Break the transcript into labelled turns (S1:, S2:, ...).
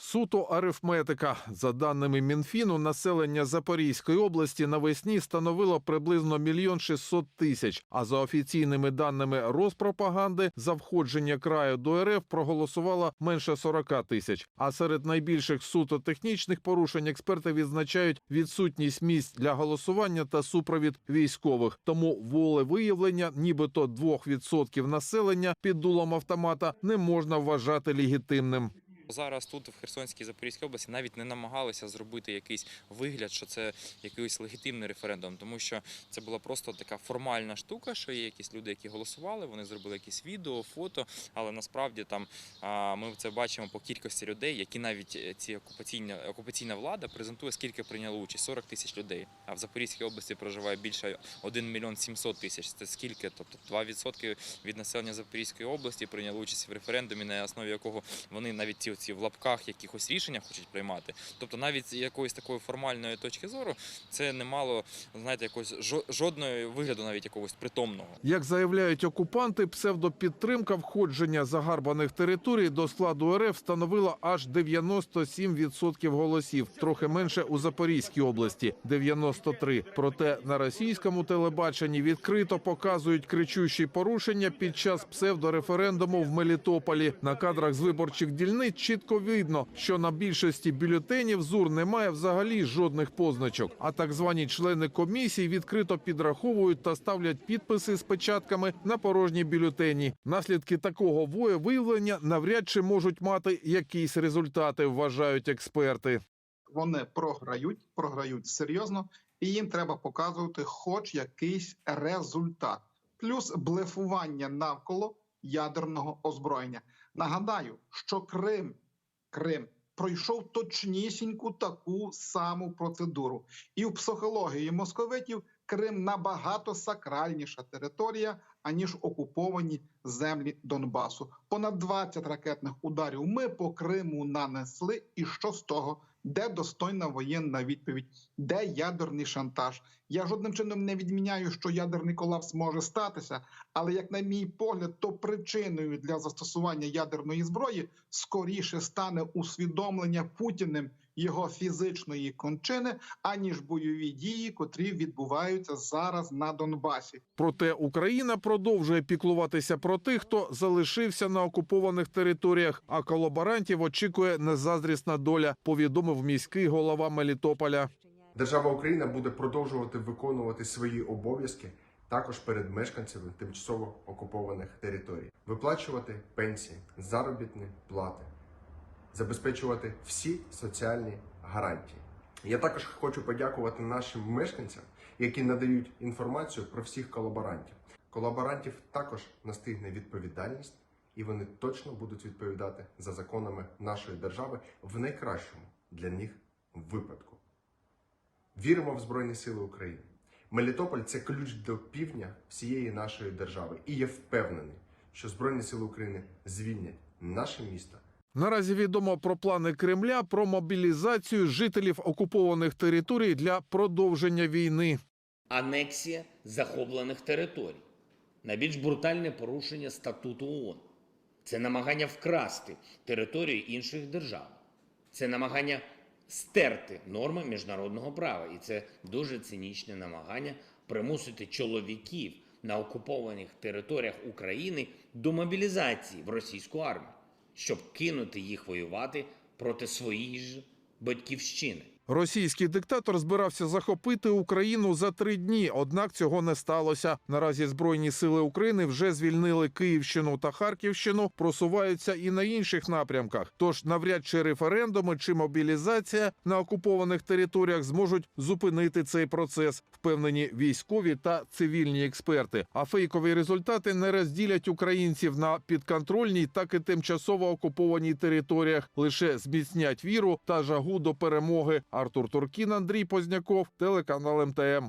S1: Суто арифметика. За даними Мінфіну, населення Запорізької області навесні становило приблизно мільйон 600 тисяч. А за офіційними даними Розпропаганди, за входження краю до РФ проголосувало менше 40 тисяч. А серед найбільших суто технічних порушень експерти відзначають відсутність місць для голосування та супровід військових. Тому волевиявлення нібито 2% населення під дулом автомата не можна вважати легітимним.
S2: Зараз тут, в Херсонській Запорізькій області, навіть не намагалися зробити якийсь вигляд, що це якийсь легітимний референдум, тому що це була просто така формальна штука, що є якісь люди, які голосували, вони зробили якісь відео, фото, але насправді там ми це бачимо по кількості людей, які навіть е, ці окупаційна окупаційна влада презентує, скільки прийняло участь 40 тисяч людей. А в Запорізькій області проживає більше 1 мільйон 700 тисяч. Це скільки? Тобто 2% від населення Запорізької області прийняло участь в референдумі, на основі якого вони навіть ці, ці в лапках якихось рішення хочуть приймати. Тобто навіть з якоїсь такої формальної точки зору це не мало знаєте, жо- жодної вигляду, навіть якогось притомного.
S1: Як заявляють окупанти, псевдопідтримка входження загарбаних територій до складу РФ становила аж 97% голосів, трохи менше у Запорізькій області 93. Проте на російському телебаченні відкрито показують кричущі порушення під час псевдореферендуму в Мелітополі. На кадрах з виборчих дільниць чітко видно, що на більшості бюлетенів ЗУР немає взагалі жодних позначок. А так звані члени комісії відкрито підраховують та ставлять підписи з печатками на порожні бюлетені. Наслідки такого виявлення навряд чи можуть мати якісь результати, вважають експерти.
S3: вони програють, програють серйозно, і їм треба показувати хоч якийсь результат, плюс блефування навколо ядерного озброєння. Нагадаю, що Крим, Крим пройшов точнісіньку таку саму процедуру, і в психології московитів Крим набагато сакральніша територія аніж окуповані землі Донбасу. Понад 20 ракетних ударів ми по Криму нанесли. І що з того? Де достойна воєнна відповідь? Де ядерний шантаж? Я жодним чином не відміняю, що ядерний колапс може статися, але як на мій погляд, то причиною для застосування ядерної зброї скоріше стане усвідомлення Путіним його фізичної кончини, аніж бойові дії, котрі відбуваються зараз на Донбасі.
S1: Проте Україна продовжує піклуватися про тих, хто залишився на окупованих територіях, а колаборантів очікує незаздрісна доля, повідомив міський голова Мелітополя.
S4: Держава Україна буде продовжувати виконувати свої обов'язки також перед мешканцями тимчасово окупованих територій, виплачувати пенсії, заробітні плати, забезпечувати всі соціальні гарантії. Я також хочу подякувати нашим мешканцям, які надають інформацію про всіх колаборантів. Колаборантів також настигне відповідальність, і вони точно будуть відповідати за законами нашої держави в найкращому для них випадку. Віримо в Збройні Сили України. Мелітополь це ключ до півдня всієї нашої держави. І я впевнений, що Збройні Сили України звільнять наше місто
S1: Наразі відомо про плани Кремля про мобілізацію жителів окупованих територій для продовження війни.
S5: анексія захоплених територій, найбільш брутальне порушення статуту ООН. Це намагання вкрасти територію інших держав. Це намагання стерти норми міжнародного права. І це дуже цинічне намагання примусити чоловіків на окупованих територіях України до мобілізації в російську армію, щоб кинути їх воювати проти своєї ж батьківщини.
S1: Російський диктатор збирався захопити Україну за три дні, однак цього не сталося. Наразі збройні сили України вже звільнили Київщину та Харківщину, просуваються і на інших напрямках. Тож навряд чи референдуми чи мобілізація на окупованих територіях зможуть зупинити цей процес, впевнені військові та цивільні експерти. А фейкові результати не розділять українців на підконтрольній, так і тимчасово окупованій територіях, лише зміцнять віру та жагу до перемоги. Артур Туркін, Андрій Позняков, телеканал МТМ.